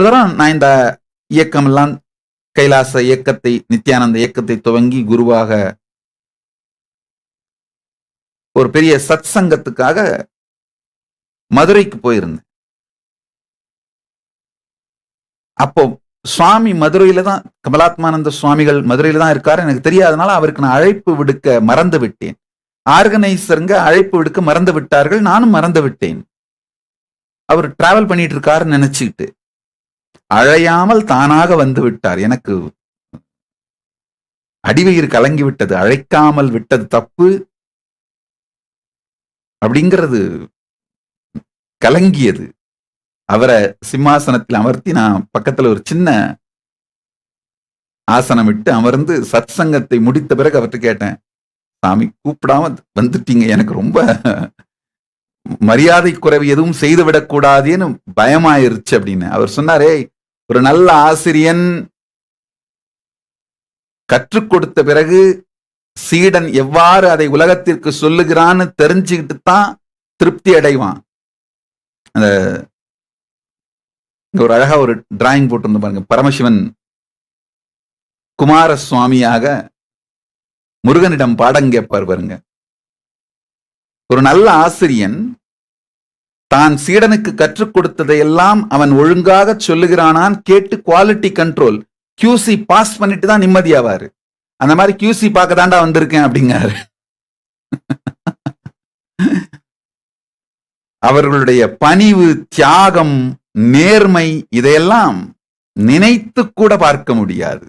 ஒரு தரம் நான் இந்த இயக்கமெல்லாம் கைலாச இயக்கத்தை நித்யானந்த இயக்கத்தை துவங்கி குருவாக ஒரு பெரிய சத் சங்கத்துக்காக மதுரைக்கு போயிருந்தேன். அப்போ சுவாமி மதுரையில தான் கமலாத்மானந்த சுவாமிகள் மதுரையில தான் இருக்காரு. எனக்கு தெரியாதனால அவருக்கு நான் அழைப்பு விடுக்க மறந்து விட்டேன். ஆர்கனைசருங்க அழைப்பு விடுக்க மறந்து விட்டார்கள். நானும் மறந்து விட்டேன். அவர் டிராவல் பண்ணிட்டு இருக்காருன்னு நினைச்சுக்கிட்டு. அழையாமல் தானாக வந்து விட்டார். எனக்கு அடிவயிறு கலங்கி விட்டது. அழைக்காமல் விட்டது தப்பு அப்படிங்கிறது கலங்கியது. அவரை சிம்மாசனத்தில் அமர்த்தி நான் பக்கத்துல ஒரு சின்ன ஆசனம் விட்டு அமர்ந்து சத் சங்கத்தை முடித்த பிறகு அவர்கிட்ட கேட்டேன் சாமி கூப்பிடாம வந்துட்டீங்க. எனக்கு ரொம்ப மரியாதை குறைவு எதுவும் செய்து விடக்கூடாதுன்னு பயமாயிருச்சு அப்படின்னு. அவர் சொன்னாரே ஒரு நல்ல ஆசிரியன் கற்றுக் கொடுத்த பிறகு சீடன் எவ்வாறு அதை உலகத்திற்கு சொல்லுகிறான்னு தெரிஞ்சுக்கிட்டு தான் திருப்தி அடைவான். அந்த இங்க ஒரு அழகா ஒரு டிராயிங் போட்டிருந்த பாருங்க. பரமசிவன் குமார சுவாமியாக முருகனிடம் பாடம் கேட்பார் பாருங்க. ஒரு நல்ல ஆசிரியன் தான் சீடனுக்கு கற்றுக் கொடுத்ததையெல்லாம் அவன் ஒழுங்காக சொல்லுகிறானான் கேட்டு குவாலிட்டி கண்ட்ரோல் கியூசி பாஸ் பண்ணிட்டு தான் நிம்மதியாவாரு. அந்த மாதிரி கியூசி பார்க்க தாண்டா வந்திருக்கேன் அப்படிங்காரு அவர்களுடைய பணிவு தியாகம் நேர்மை இதையெல்லாம் நினைத்து கூட பார்க்க முடியாது.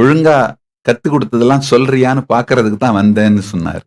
ஒழுங்கா கத்து கொடுத்ததெல்லாம் சொல்றியான்னு பாக்குறதுக்கு தான் வந்தேன்னு சொன்னார்.